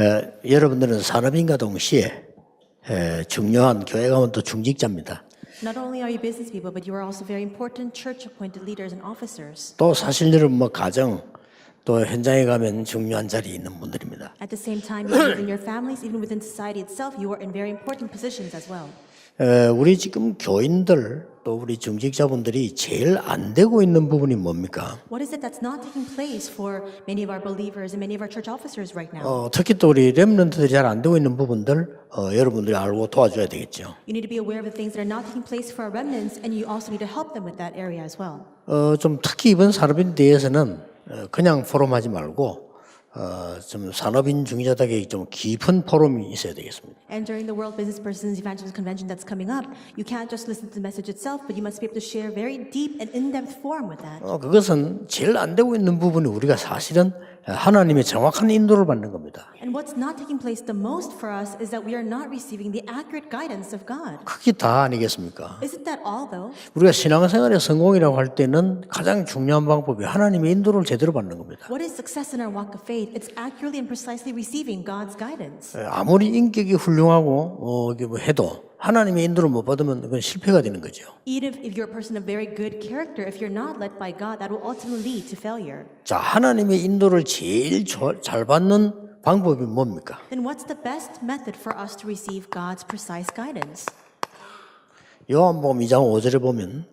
에, 여러분들은 산업인과 동시에 에, 중요한 교회 가면 또 중직자입니다. Not only are you business people, but you are also very important church appointed leaders and officers. 또 사실 여러분 뭐 가정 또 현장에 가면 중요한 자리에 있는 분들입니다. At the same time, even within your families, even within society itself, you are in very important positions as well. 에, 우리 지금 교인들 또 우리 중직자분들이 제일 안 되고 있는 부분이 뭡니까? What is it that's not taking place for many of our believers and many of our church officers right now? 어, 특히 또 우리 렘런트들이 잘 안 되고 있는 부분들 어, 여러분들이 알고 도와줘야 되겠죠. You need to be aware of the things that are not taking place for our remnants, and you also need to help them with that area as well. 어, 좀 특히 이번 산업인 대회에서는 어, 그냥 포럼하지 말고 어, 좀 산업인 중의자들에게 좀 깊은 포럼이 있어야 되겠습니다. And during the World Business Persons Evangelist Convention that's coming up, you can't just listen to the message itself, but you must be able to share very deep and in-depth forum with that. 어, 그것은 제일 안 되고 있는 부분이 우리가 사실은 하나님의 정확한 인도를 받는 겁니다. And what's not taking place the most for us is that we are not receiving the accurate guidance of God. 그게 다 아니겠습니까? Isn't that all though? 우리가 신앙생활의 성공이라고 할 때는 가장 중요한 방법이 하나님의 인도를 제대로 받는 겁니다. What is success in our walk of faith? It's accurately and precisely receiving God's guidance. 에, 아무리 인격이 훌륭하고 어, 이게 뭐 해도 하나님의 인도를 못 받으면 그건 실패가 되는 거죠. Even if, you're a person of very good character, if you're not led by God, that will ultimately lead to failure. 자, 하나님의 인도를 제일 조- 잘 받는 방법이 뭡니까? Then what's the best method for us to receive God's precise guidance? 요한복음 2장 5절에 보면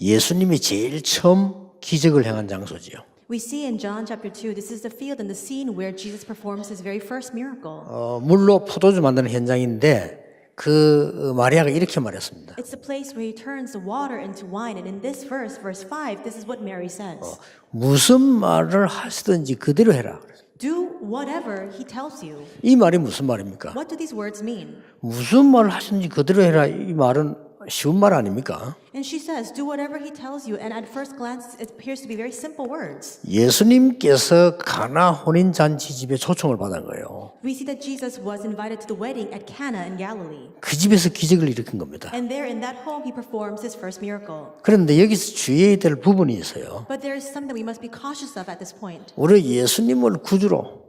예수님이 제일 처음 기적을 행한 장소지요. We see in John chapter 2, this is the field and the scene where Jesus performs his very first miracle. 어, 물로 포도주 만드는 현장인데 그 어, 마리아가 이렇게 말했습니다. It's the place where he turns the water into wine. And in this verse, verse 5, this is what Mary says 무슨 말을 하시든지 그대로 해라. Do whatever he tells you. 이 말이 무슨 말입니까? What do these words mean? 무슨 말을 하시든지 그대로 해라. 이 말은 쉬운 말 아닙니까? And she says, Do whatever he tells you. And at first glance, it appears to be very simple words. 예수님께서 가나 혼인 잔치 집에 초청을 받은 거예요. We see that Jesus was invited to the wedding at Cana in Galilee. 그 집에서 기적을 일으킨 겁니다. And there in that home, he performs his first miracle. 그런데 여기서 주의해야 될 부분이 있어요. But there is something we must be cautious of at this point. 우리 예수님을 구주로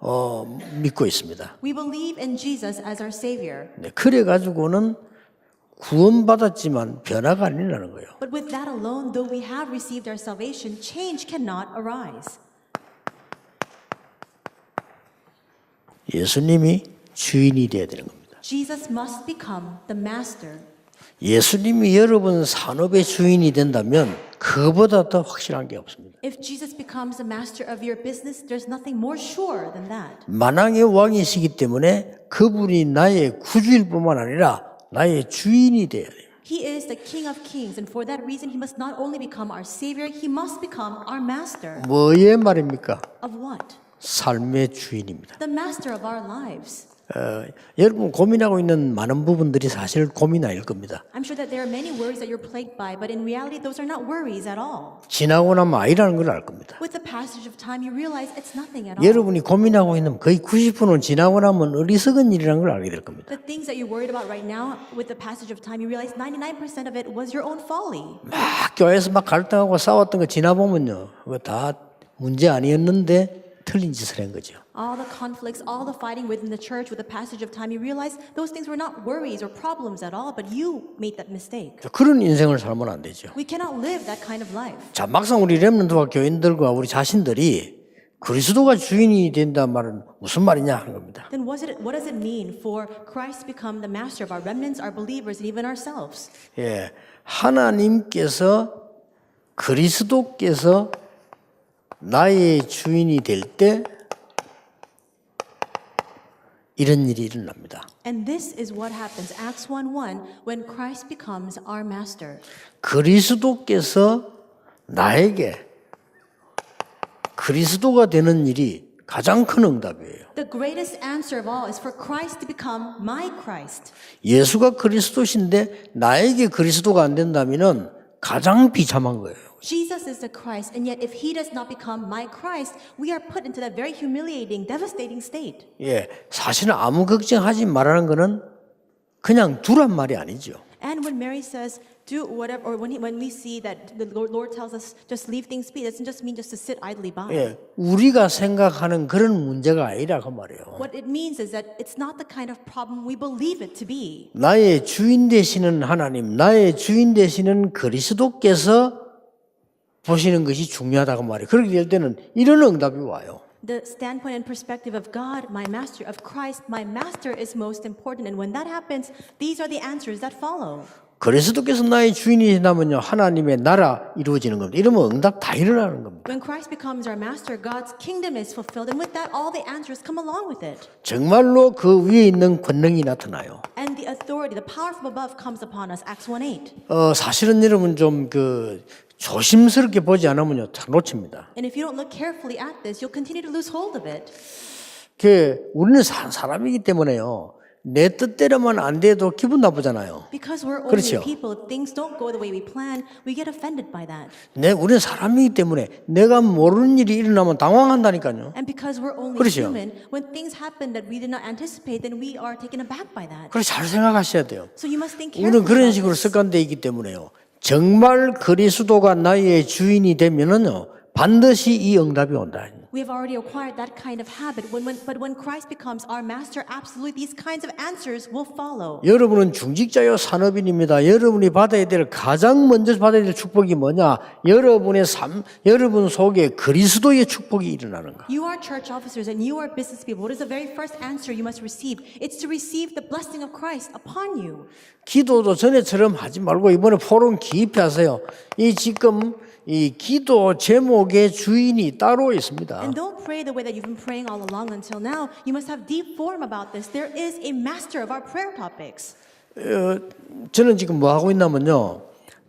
어, 믿고 있습니다. We believe in Jesus as our Savior. 네, 그래 가지고는 구원받았지만 변화가 아니라는 거예요. But with that alone, though we have received our salvation, change cannot arise. 예수님이 주인이 되어야 되는 겁니다. Jesus must become the master. 예수님이 여러분 산업의 주인이 된다면 그보다 더 확실한 게 없습니다. If Jesus becomes the master of your business, there's nothing more sure than that. 만왕의 왕이시기 때문에 그분이 나의 구주일 뿐만 아니라 나의 주인이 되어야 돼요. He is the King of kings, and for that reason, he must not only become our Savior, he must become our master. 뭐의 말입니까? Of what? 삶의 주인입니다. The master of our lives. 어, 여러분 고민하고 있는 많은 부분들이 사실 고민 아닐 겁니다. I'm sure that there are many worries that you're plagued by, but in reality, those are not worries at all. 지나고 나면 아니라는 걸 알 겁니다. With the passage of time, you realize it's nothing at all. 여러분이 고민하고 있는 거의 90%는 지나고 나면 어리석은 일이라는 걸 알게 될 겁니다. The things that you're worried about right now, with the passage of time, you realize 99% of it was your own folly. 막 교회에서 막 갈등하고 싸웠던 거 지나보면요. 그거 다 문제 아니었는데 틀린 짓을 한 거죠. All the conflicts, all the fighting within the church, with the passage of time, you realize those things were not worries or problems at all, but you made that mistake. 그런 인생을 살면 안 되죠. We cannot live that kind of life. 자, 막상 우리 렘넌트와 교인들과 우리 자신들이 그리스도가 주인이 된다는 말은 무슨 말이냐 하는 겁니다. Then what, it, what does it mean for Christ to become the master of our remnants, our believers, and even ourselves? 예. 하나님께서 그리스도께서 나의 주인이 될 때 이런 일이 일어납니다. And this is what happens, Acts 1:1, when Christ becomes our master. 그리스도께서 나에게 그리스도가 되는 일이 가장 큰 응답이에요. The greatest answer of all is for Christ to become my Christ. 예수가 그리스도신데 나에게 그리스도가 안 된다면은 가장 비참한 거예요. Jesus is the Christ, and yet if he does not become my Christ, we are put into that very humiliating, devastating state. 예, 사실은 아무 걱정하지 말라는 거는 그냥 두란 말이 아니죠. And when Mary says, do whatever, or when, he, when we see that the Lord, Lord tells us just leave things be, it doesn't just mean just to sit idly by. 예, 우리가 생각하는 그런 문제가 아니라 그 말이에요. What it means is that it's not the kind of problem we believe it to be. 나의 주인 되시는 하나님, 나의 주인 되시는 그리스도께서 보시는 것이 중요하다고 말이에요. 그렇게 될 때는 이런 응답이 와요. The standpoint and perspective of God, my master, of Christ, my master is most important. And when that happens, these are the answers that follow. 그리스도께서 나의 주인이시다면요 하나님의 나라 이루어지는 겁니다. 이러면 응답 다 일어나는 겁니다. When Christ becomes our master, God's kingdom is fulfilled. And with that, all the answers come along with it. 정말로 그 위에 있는 권능이 나타나요. And the authority, the power from above comes upon us. Acts 1 8. 어, 사실은 여러분 좀그 조심스럽게 보지 않으면요 잘 놓칩니다. And if you don't look carefully at this, you'll continue to lose hold of it. 그 우리는 사, 사람이기 때문에요 내 뜻대로만 안 돼도 기분 나쁘잖아요. Because we're only 그렇죠. people, if things don't go the way we plan, we get offended by that. 내 우리는 사람이기 때문에 내가 모르는 일이 일어나면 당황한다니까요. And because we're only 그렇죠. human, when things happen that we did not anticipate, then we are taken aback by that. 그래서 잘 생각하셔야 돼요. So you must think 우리는. 그런 about 식으로 this. 습관되어 있기 때문에요. 정말 그리스도가 나의 주인이 되면은요 반드시 이 응답이 온다. We have already acquired that kind of habit. When, when, but when Christ becomes our master, absolutely these kinds of answers will follow. 여러분은 중직자요 산업인입니다. 여러분이 받아야 될 가장 먼저 받아야 될 축복이 뭐냐? 여러분의 삶, 여러분 속에 그리스도의 축복이 일어나는 거. You are church officers and you are business people. What is the very first answer you must receive? It's to receive the blessing of Christ upon you. 기도도 전에처럼 하지 말고 이번에 포럼 깊이 하세요. 이 지금 이 기도 제목의 주인이 따로 있습니다. And don't pray the way that you've been praying all along until now. You must have deep form about this. There is a master of our prayer topics. 어, 저는 지금 뭐 하고 있냐면요.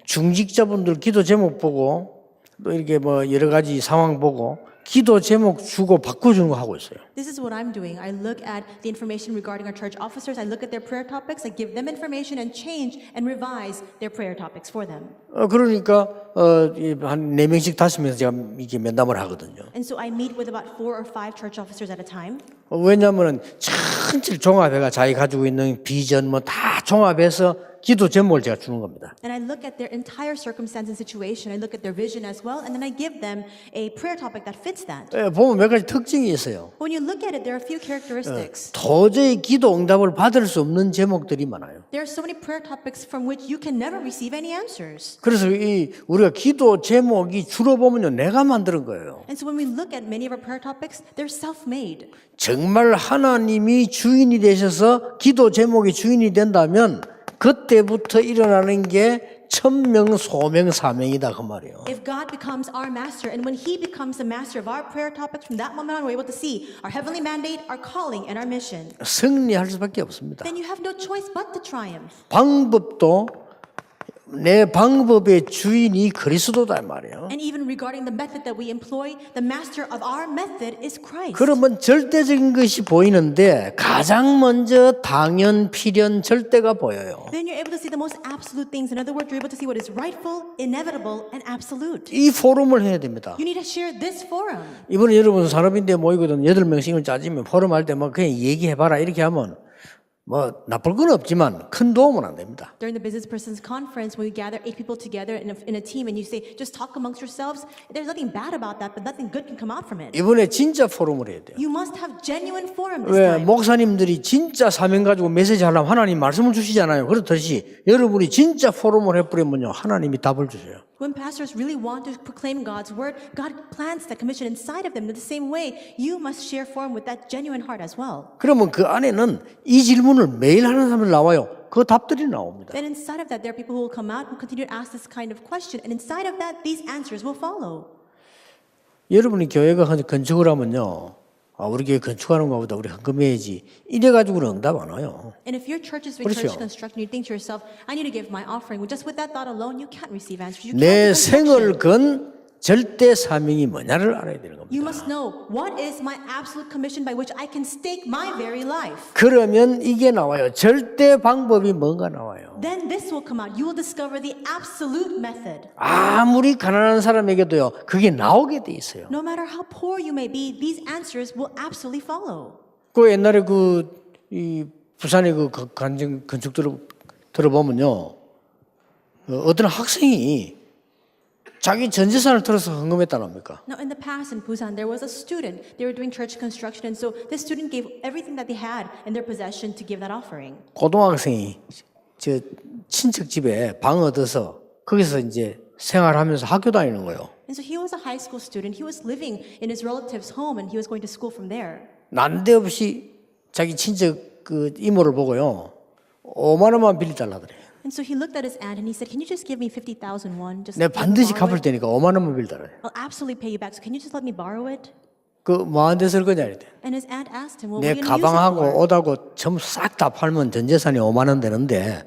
중직자분들 기도 제목 보고 또 이렇게 뭐 여러 가지 상황 보고 기도 제목 주고 바꿔주는 거 하고 있어요. This is what I'm doing. I look at the information regarding our church officers. I look at their prayer topics. I give them information and change and revise their prayer topics for them. 어, 그러니까 어, 한네 명씩 다섯 명서 제가 이게 면담을 하거든요. And so I meet with about four or five church officers at a time. 어, 왜냐하면은 전체를 종합해가 자기 가지고 있는 비전 뭐 다 종합해서 기도 제목을 제가 주는 겁니다. And I look at their entire circumstance and situation. I look at their vision as well. And then I give them a prayer topic that fits that. 예, 보면 몇 가지 특징이 있어요. When you look at it, there are a few characteristics. 도저히 기도 응답을 받을 수 없는 제목들이 많아요. There are so many prayer topics from which you can never receive any answers. 그래서 이 우리가 기도 제목이 주로 보면요 내가 만드는 거예요. And so when we look at many of our prayer topics, they're self-made. 정말 하나님이 주인이 되셔서 기도 제목이 주인이 된다면 그때부터 일어나는 게 천명 소명 사명이다 그 말이에요. If God becomes our master, and when He becomes the master of our prayer topics, from that moment on, we're able to see our heavenly mandate, our calling, and our mission. 승리할 수밖에 없습니다. Then you have no choice but to triumph. 방법도 내 방법의 주인이 그리스도다 이 말이에요. And even regarding the method that we employ, the master of our method is Christ. 그러면 절대적인 것이 보이는데 가장 먼저 당연, 필연, 절대가 보여요. Then you're able to see the most absolute things. In other words, you're able to see what is rightful, inevitable, and absolute. 이 포럼을 해야 됩니다. You need to share this forum. 이번에 여러분 산업인대 모이거든 여덟 명씩을 짜지면 포럼 할때뭐 그냥 얘기해 봐라 이렇게 하면 뭐 나쁠 건 없지만 큰 도움은 안 됩니다. During the business persons conference, when we gather eight people together in a, in a team and you say, just talk amongst yourselves, there's nothing bad about that, but nothing good can come out from it. 이번에 진짜 포럼을 해야 돼요. You must have genuine forum this 왜 time. 목사님들이 진짜 사명 가지고 메시지 하려면 하나님 말씀을 주시잖아요. 그렇듯이 여러분이 진짜 포럼을 해버리면요 하나님이 답을 주세요. When pastors really want to proclaim God's word, God plants that commission inside of them. In the same way, you must share forum with that genuine heart as well. 그러면 그 안에는 이 질문을 매일 하는 사람들 나와요. 그 답들이 나옵니다. Then inside of that, there are people who will come out who continue to ask this kind of question. And inside of that, these answers will follow. 여러분이 교회가 건- 건축을 하면요. 아, 우리 교회 건축하는 것보다 우리 헌금해야지. 이래 가지고는 응답 안 와요. And if your church is doing 그렇죠. church construction, you think to yourself, I need to give my offering. Well, just with that thought alone, you can't receive answers. You 내 생을. 건 절대 사명이 뭐냐를 알아야 되는 겁니다. You must know what is my absolute commission by which I can stake my very life. 그러면 이게 나와요. 절대 방법이 뭔가 나와요. Then this will come out. You will discover the absolute method. 아무리 가난한 사람에게도요, 그게 나오게 돼 있어요. No matter how poor you may be, these answers will absolutely follow. 그 옛날에 그, 이, 부산의 그 거- 간증, 건축 들어, 들어보면요. 어, 어떤 학생이 자기 전 재산을 털어서 헌금했다는 겁니까? Now, in the past in Busan, there was a student. They were doing church construction, and so this student gave everything that they had in their possession to give that offering. 고등학생이 저 친척 집에 방 얻어서 거기서 이제 생활하면서 학교 다니는 거예요. And so he was a high school student. He was living in his relative's home, and he was going to school from there. 난데없이 자기 친척 그 이모를 보고요. 5만 원만 빌려달라더래. And so he looked at his aunt and he said, "Can you just give me fifty thousand won? Just 내가 let me 반드시 borrow 갚을 it. 테니까 5만 원만 빌려달래. I'll absolutely pay you back. So can you just let me borrow it?" 그 뭐한 데쓸 거냐 이랬대. And his aunt asked him, "Well, 내 what are you going to use it 가방하고 for?" 옷하고 전부 싹 다 팔면 전 재산이 5만 원 되는데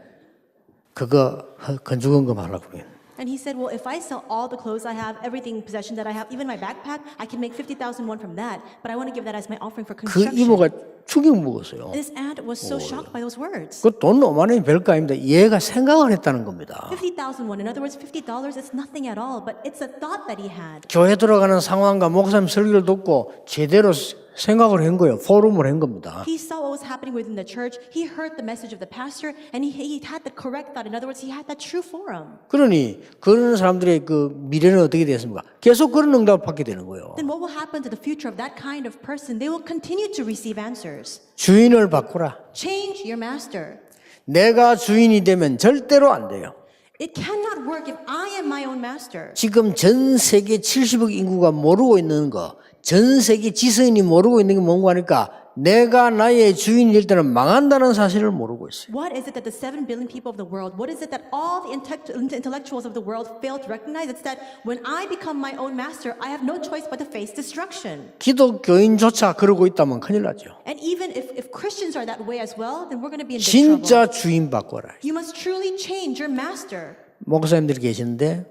그거 허- 건축원금 하려고 그래. And he said, "Well, if I sell all the clothes I have, everything possession that I have, even my backpack, I can make fifty thousand won from that. But I want to give that as my offering for 그 construction." 이모가 충격 먹었어요. And his aunt was so shocked by those words. 그 돈 5만 원이 별거 아닙니다. 얘가 생각을 했다는 겁니다. 50,000 won. In other words, $50 is nothing at all, but it's a thought that he had. 교회 들어가는 상황과 목사님 설교를 듣고 제대로 생각을 한 거예요. 포럼을 한 겁니다. He saw what was happening within the church. He heard the message of the pastor, and he, he had the correct thought. In other words, he had that true forum. 그러니 그런 사람들의 그 미래는 어떻게 되겠습니까? 계속 그런 응답을 받게 되는 거예요. Then what will happen to the future of that kind of person? They will continue to receive answers. 주인을 바꾸라. Change your master. 내가 주인이 되면 절대로 안 돼요. It cannot work if I am my own master. 지금 전 세계 70억 인구가 모르고 있는 거, 전 세계 지성인이 모르고 있는 게 뭔가 하니까 내가 나의 주인이 될 때는 망한다는 사실을 모르고 있어요. What is it that the 7 billion people of the world, what is it that all the intellect- intellectuals of the world fail to recognize? It's that when I become my own master, I have no choice but to face destruction. 기독교인조차 그러고 있다면 큰일 나죠. And even if, if Christians are that way as well, then we're going to be in big trouble. 진짜 주인 바꿔라. You must truly change your master. 목사님들이 계시는데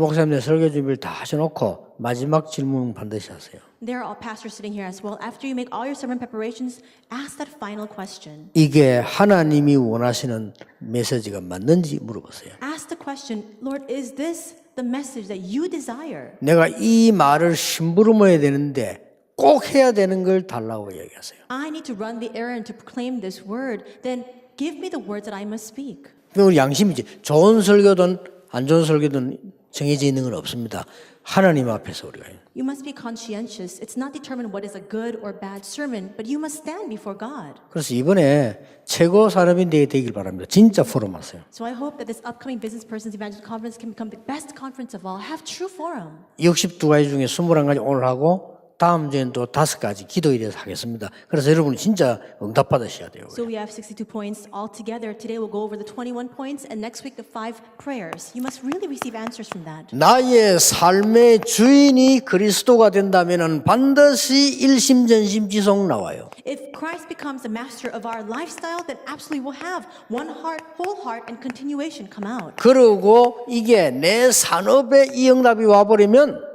목사님들 설교 준비를 다 하셔놓고 마지막 질문 반드시 하세요. There are all pastors sitting here as well. After you make all your sermon preparations, ask that final question. 이게 하나님이 원하시는 메시지가 맞는지 물어보세요. Ask the question, Lord, is this the message that you desire? 내가 이 말을 심부름해야 되는데 꼭 해야 되는 걸 달라고 이야기하세요. I need to run the errand to proclaim this word. Then give me the words that I must speak. 그 우리 양심이지. 좋은 설교든 안 좋은 설교든 정해져 있는 건 없습니다. 하나님 앞에서 우리가. You must be conscientious. It's not determined what is a good or bad sermon, but you must stand before God. 그래서 이번에 최고 산업인 대회 되길 바랍니다. 진짜 포럼 하세요. So I hope that this upcoming Business Persons Evangelist Conference can become the best conference of all. Have true forum. 62가지 중에 21가지 오늘 하고 다음 주엔 또 다섯 가지 기도일에서 하겠습니다. 그래서 여러분 진짜 응답 받으셔야 돼요. So we have 62 points all together. Today we'll go over the 21 points, and next week the five prayers. You must really receive answers from that. 나의 삶의 주인이 그리스도가 된다면 반드시 일심전심 지속 나와요. If Christ becomes the master of our lifestyle, then absolutely we'll have one heart, whole heart, and continuation come out. 그리고 이게 내 산업에 이 응답이 와버리면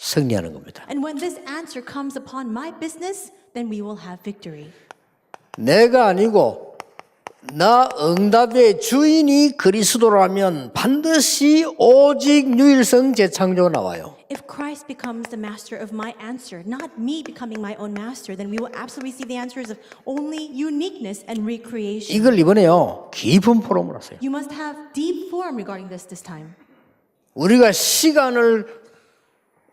승리하는 겁니다. And when this answer comes upon my business, then we will have victory. 내가 아니고 나 응답의 주인이 그리스도라면 반드시 오직 유일성 재창조가 나와요. If Christ becomes the master of my answer, not me becoming my own master, then we will absolutely receive the answers of only uniqueness and recreation. 이걸 이번에요 깊은 포럼을 하세요. You must have deep forum regarding this this time. 우리가 시간을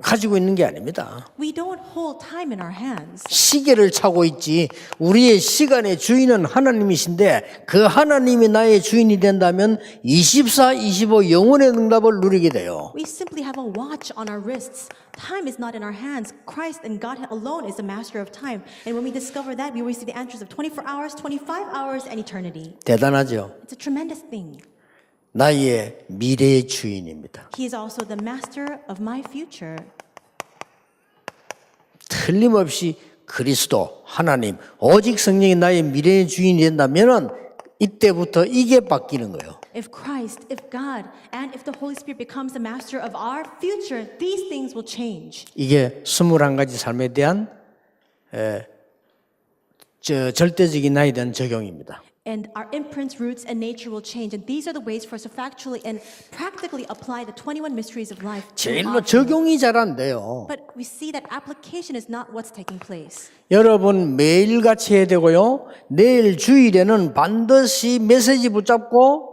가지고 있는 게 아닙니다. We don't hold time in our hands. 시계를 차고 있지. 우리의 시간의 주인은 하나님이신데 그 하나님이 나의 주인이 된다면 24, 25 영원의 응답을 누리게 돼요. We simply have a watch on our wrists. Time is not in our hands. Christ and God alone is the master of time. And when we discover that, we will receive the answers of 24 hours, 25 hours, and eternity. 대단하죠. It's a tremendous thing. 나의 미래의 주인입니다. He is also the master of my future. 틀림없이 그리스도, 하나님, 오직 성령이 나의 미래의 주인이 된다면은 이때부터 이게 바뀌는 거예요. If Christ, if God, and if the Holy Spirit becomes the master of our future, these things will change. 이게 21가지 삶에 대한 에, 저, 절대적인 나에 대한 적용입니다. And our imprints, roots, and nature will change. And these are the ways for us to factually and practically apply the 21 mysteries of life. to 제일로 our 적용이 잘 안 돼요. But we see that application is not what's taking place. 여러분 매일같이 해야 되고요. 내일 주일에는 반드시 메시지 붙잡고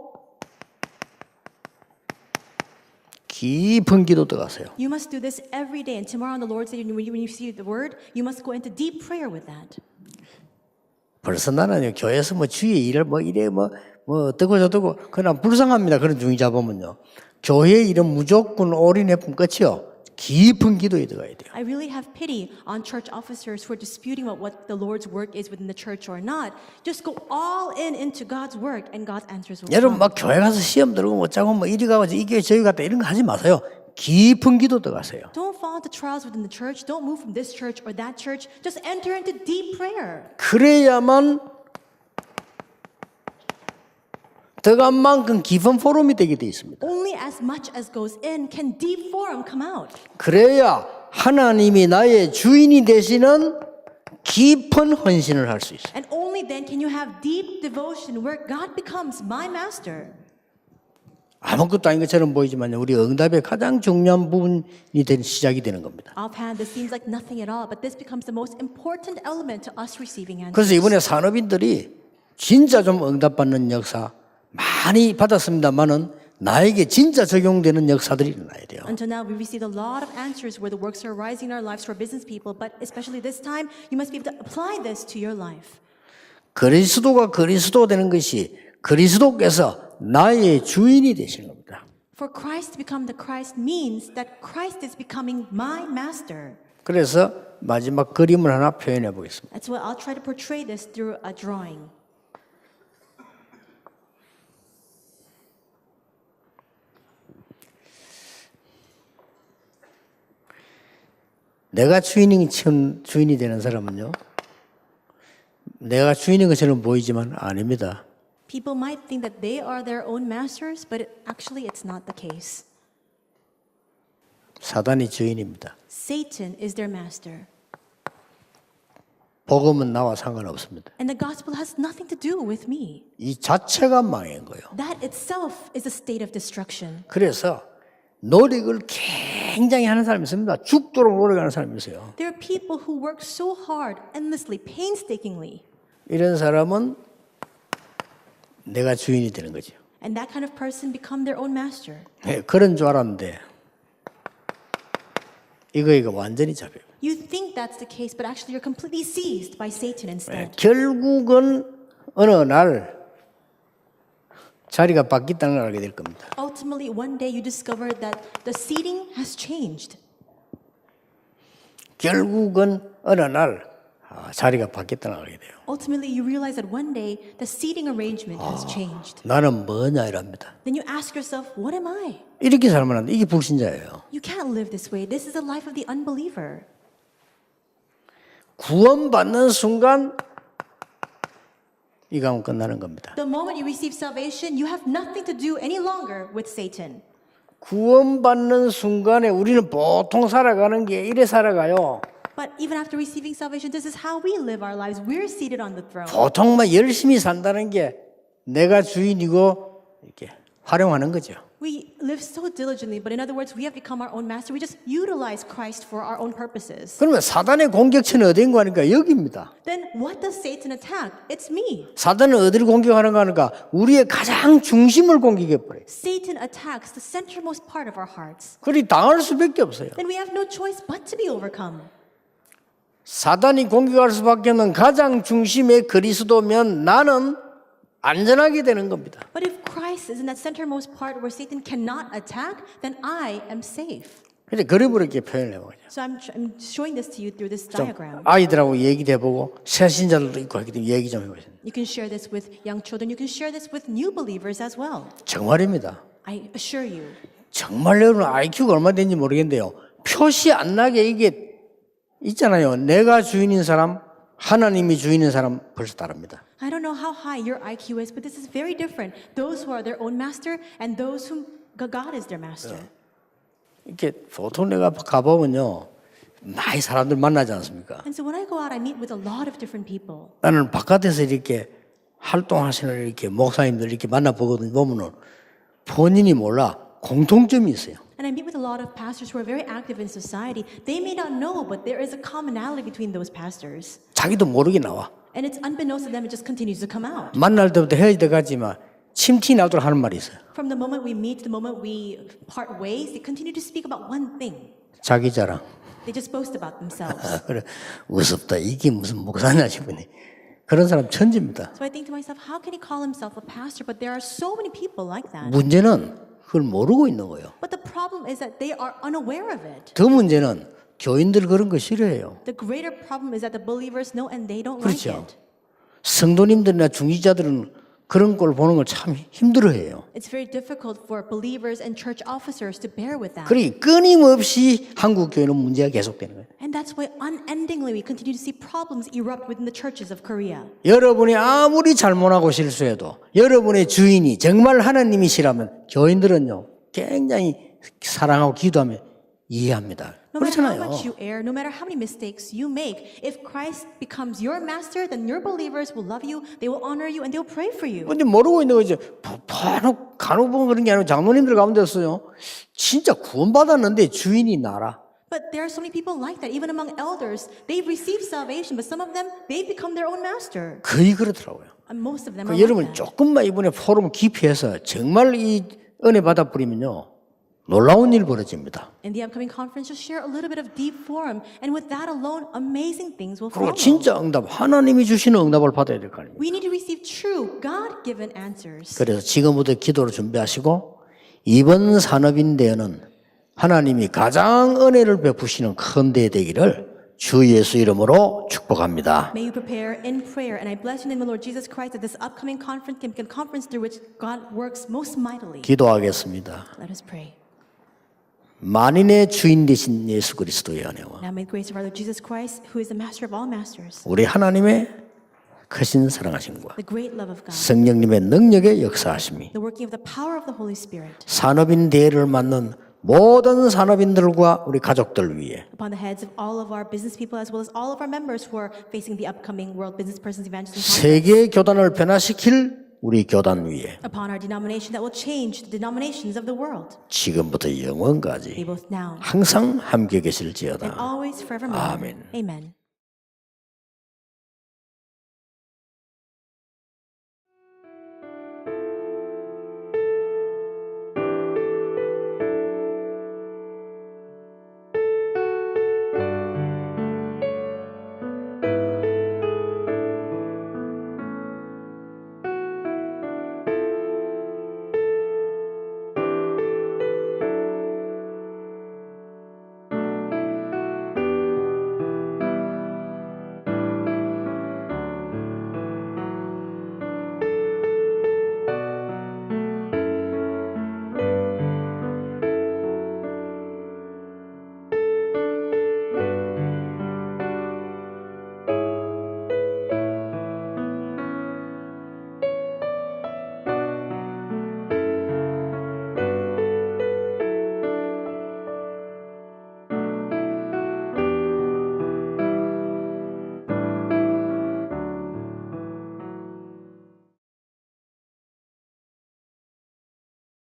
깊은 기도 들어가세요. You must do this every day. And tomorrow on the Lord's Day, when you, when you see the word, you must go into deep prayer with that. 벌써 나는 교회에서 뭐 주의 일을 뭐 이래 뭐 뭐 어떻고 저떻고 그냥 불쌍합니다. 그런 중의자 보면요. 교회 일은 무조건 올인해품 끝이요. 깊은 기도에 들어가야 돼요. I really have pity on church officers who are disputing about what the Lord's work is within the church or not. Just go all in into God's work and God's answers will 여러분 come. 막 교회 가서 시험 들고 뭐 짜고 뭐 이리 가고 이게 저기 갔다 이런 거 하지 마세요. 깊은 기도 들어가세요. Don't fall into trials within the church. Don't move from this church or that church. Just enter into deep prayer. 그래야만 들어간 만큼 깊은 포럼이 되게 돼 있습니다. Only as much as goes in can deep forum come out. 그래야 하나님이 나의 주인이 되시는 깊은 헌신을 할 수 있어요. And only then can you have deep devotion where God becomes my master. 아무것도 아닌 것처럼 보이지만 우리 응답의 가장 중요한 부분이 된 시작이 되는 겁니다. 그래서 이번에 산업인들이 진짜 좀 응답받는 역사 많이 받았습니다만은 나에게 진짜 적용되는 역사들이 일어나야 돼요. Until now, we received a lot of answers where the works are arising in our lives for business people, but especially this time, you must be able to apply this to your life. 그리스도가 그리스도 되는 것이 그리스도께서 나의 주인이 되시는 겁니다. For Christ to become the Christ means that Christ is becoming my master. 그래서 마지막 그림을 하나 표현해 보겠습니다. That's why I'll try to portray this through a drawing. 내가 주인이 천- 주인이 되는 사람은요. 내가 주인인 것처럼 보이지만 아닙니다. People might think that they are their own masters, but it, actually, it's not the case. 사단이 주인입니다. Satan is their master. 복음은 나와 상관없습니다. And the gospel has nothing to do with me. 이 자체가 망한 거예요. That itself is a state of destruction. 그래서 노력을 굉장히 하는 사람이 있습니다. 죽도록 노력하는 사람이 있어요. There are people who work so hard, endlessly, painstakingly. 이런 사람은 내가 주인이 되는 거죠. And that kind of person become their own master. 예, 그런 줄 알았는데 이거 이거 완전히 잡혀요. You think that's the case, but actually you're completely seized by Satan 예, instead. 결국은 어느 날 자리가 바뀌었다는 걸 알게 될 겁니다. Ultimately, one day you discover that the seating has changed. 결국은 어느 날 아, 자리가 바뀌었다는 걸 알게 돼요. Ultimately, you realize that one day the seating arrangement has changed. 나는 뭐냐 이랍니다. Then you ask yourself, what am I? 이렇게 살면 안 돼. 이게 불신자예요. You can't live this way. This is the life of the unbeliever. 구원받는 순간 하면 끝나는 겁니다. The moment you receive salvation, you have nothing to do any longer with Satan. 구원받는 순간에 우리는 보통 살아가는 게 이래 살아가요. But even after receiving salvation, this is how we live our lives. We're seated on the throne. 보통만 열심히 산다는 게 내가 주인이고 이렇게 활용하는 거죠. We live so diligently, but in other words, we have become our own master. We just utilize Christ for our own purposes. 그러면 사단의 공격처는 어딘가 하니까 여기입니다. Then what does Satan attack? It's me. 사단은 어디를 공격하는가 하니까 우리의 가장 중심을 공격해 버려요. Satan attacks the centermost part of our hearts. 그리 당할 수밖에 없어요. Then we have no choice but to be overcome. 사단이 공격할 수밖에 없는 가장 중심의 그리스도면 나는 안전하게 되는 겁니다. But if Christ is in that centermost part where Satan cannot attack, then I am safe. 그래서 그림으로 이렇게 표현해 보죠. So I'm, I'm showing this to you through this 좀 diagram. 아이들하고 얘기도 해보고 새 신자들도 있고 하기 때문에 얘기 좀 해보세요. You can share this with young children. You can share this with new believers as well. 정말입니다. I assure you. 정말 여러분 IQ가 얼마 되는지 모르겠는데요. 표시 안 나게 이게 있잖아요. 내가 주인인 사람, 하나님이 주인인 사람 벌써 다릅니다. I don't know how high your IQ is, but this is very different. Those who are their own master and those whom God is their master. 이렇게 보통 내가 가보면요. 많이 사람들 만나지 않습니까? And so when I go out, I meet with a lot of different people. 나는 바깥에서 이렇게 활동하시는 이렇게 목사님들 이렇게 만나보거든 보면은 본인이 몰라 공통점이 있어요. And I meet with a lot of pastors who are very active in society. They may not know, but there is a commonality between those pastors. 자기도 모르게 나와. And it's unbeknownst to them, it just continues to come out. 만날 때부터 헤어질 때까지만 침티 나도록 하는 말이 있어요. From the moment we meet to the moment we part ways, they continue to speak about one thing. 자기 자랑. They just boast about themselves. 아, 그래 우습다. 이게 무슨 목사냐 싶으니 그런 사람 천지입니다. So I think to myself, how can he call himself a pastor? But there are so many people like that. 문제는 그걸 모르고 있는 거예요. But the problem is that they are unaware of it. 더 문제는 교인들 그런 거 싫어해요. The greater problem is that the believers know and they don't like 그렇죠. it. 성도님들이나 중지자들은 그런 걸 보는 걸 참 힘들어해요. It's very difficult for believers and church officers to bear with that. 그러니 끊임없이 한국 교회는 문제가 계속되는 거예요. And that's why unendingly we continue to see problems erupt within the churches of Korea. 여러분이 아무리 잘못하고 실수해도 여러분의 주인이 정말 하나님이시라면 교인들은요 굉장히 사랑하고 기도하며 이해합니다. No matter how 그렇잖아요. much you err, no matter how many mistakes you make, if Christ becomes your master, then your believers will love you, they will honor you, and they will pray for you. 근데 모르고 있는 거죠. 간혹 간혹 보면 그런 게 아니고 장로님들 가운데서요. 진짜 구원받았는데 주인이 나라. But there are so many people like that, even among elders. They've received salvation, but some of them, they've become their own master. 거의 그렇더라고요. And most of them 그 are 여러분 like that. 조금만 이번에 포럼 깊이 해서 정말 이 은혜 받아 버리면요. 놀라운 일 벌어집니다. In the upcoming conference, just share a little bit of deep forum, and with that alone, amazing things will follow. 그리고 진짜 응답 하나님이 주시는 응답을 받아야 될 거 아니에요. We need to receive true, God-given answers. 그래서 지금부터 기도를 준비하시고 이번 산업인 대회는 하나님이 가장 은혜를 베푸시는 큰 대회 되기를 주 예수 이름으로 축복합니다. May you prepare in prayer, and I bless you in the name of the Lord Jesus Christ that this upcoming conference can be a conference through which God works most mightily. 기도하겠습니다. Let us pray. 만인의 주인 되신 예수 그리스도의 은혜와 Now may the grace of our Lord Jesus Christ, who is the master of all masters, 우리 하나님의 크신 사랑하심과 the great love of God, 성령님의 능력의 역사하심이 the working of the power of the Holy Spirit 산업인 대회를 맡는 모든 산업인들과 우리 가족들 위해 upon the heads of all of our business people as well as all of our members who are facing the upcoming World Business Persons Evangelism Conference, 세계 교단을 변화시킬 우리 교단 위에 upon our denomination that will change the denominations of the world, 지금부터 영원까지 both now 항상 함께 and 계실지어다. always forevermore. Amen. Amen.